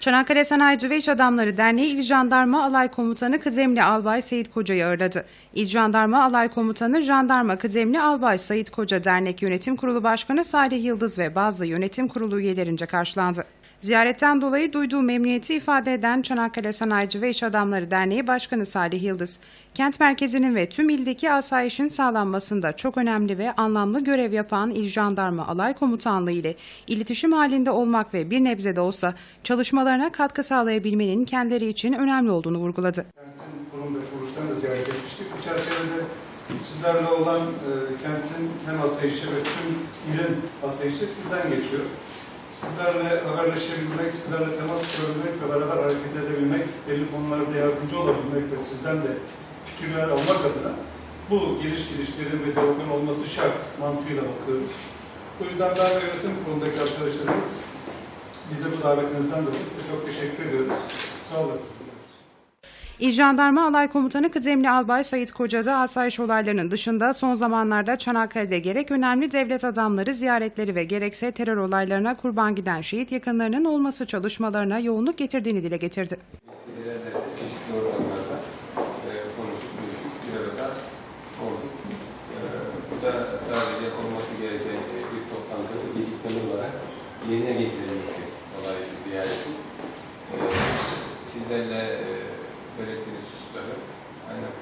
Çanakkale Sanayici ve İş Adamları Derneği İl Jandarma Alay Komutanı Kıdemli Albay Seyit Koca'yı ağırladı. İl Jandarma Alay Komutanı Jandarma Kıdemli Albay Seyit Koca Dernek Yönetim Kurulu Başkanı Salih Yıldız ve bazı yönetim kurulu üyelerince karşılandı. Ziyaretten dolayı duyduğu memnuniyeti ifade eden Çanakkale Sanayici ve İş Adamları Derneği Başkanı Salih Yıldız, kent merkezinin ve tüm ildeki asayişin sağlanmasında çok önemli ve anlamlı görev yapan İl Jandarma Alay Komutanlığı ile iletişim halinde olmak ve bir nebze de olsa çalışmalarına katkı sağlayabilmenin kendileri için önemli olduğunu vurguladı. Kentin kurum ve kuruluşlarını da ziyaret etmiştik. Bu çerçevede sizlerle olan e, kentin hem asayişi ve tüm ilin asayişi sizden geçiyor. Sizlerle haberleşebilmek, sizlerle temas kurabilmek ve beraber hareket edebilmek, belli konularda yardımcı olabilmek ve sizden de fikirler almak adına bu giriş girişlerin ve diyalogun olması şart mantığıyla bakıyoruz. O yüzden ben ve yönetim kurulundaki arkadaşlarımız bize bu davetinizden dolayı size çok teşekkür ediyoruz. Sağ olasınız. İl Jandarma Alay Komutanı Kıdemli Albay Sayit Koca da asayiş olaylarının dışında son zamanlarda Çanakkale'de gerek önemli devlet adamları ziyaretleri ve gerekse terör olaylarına kurban giden şehit yakınlarının olması çalışmalarına yoğunluk getirdiğini dile getirdi. E. E, e, yerine getirilmesi olayı ziyareti. E, sizlerle belirttiğiniz hususları aynen.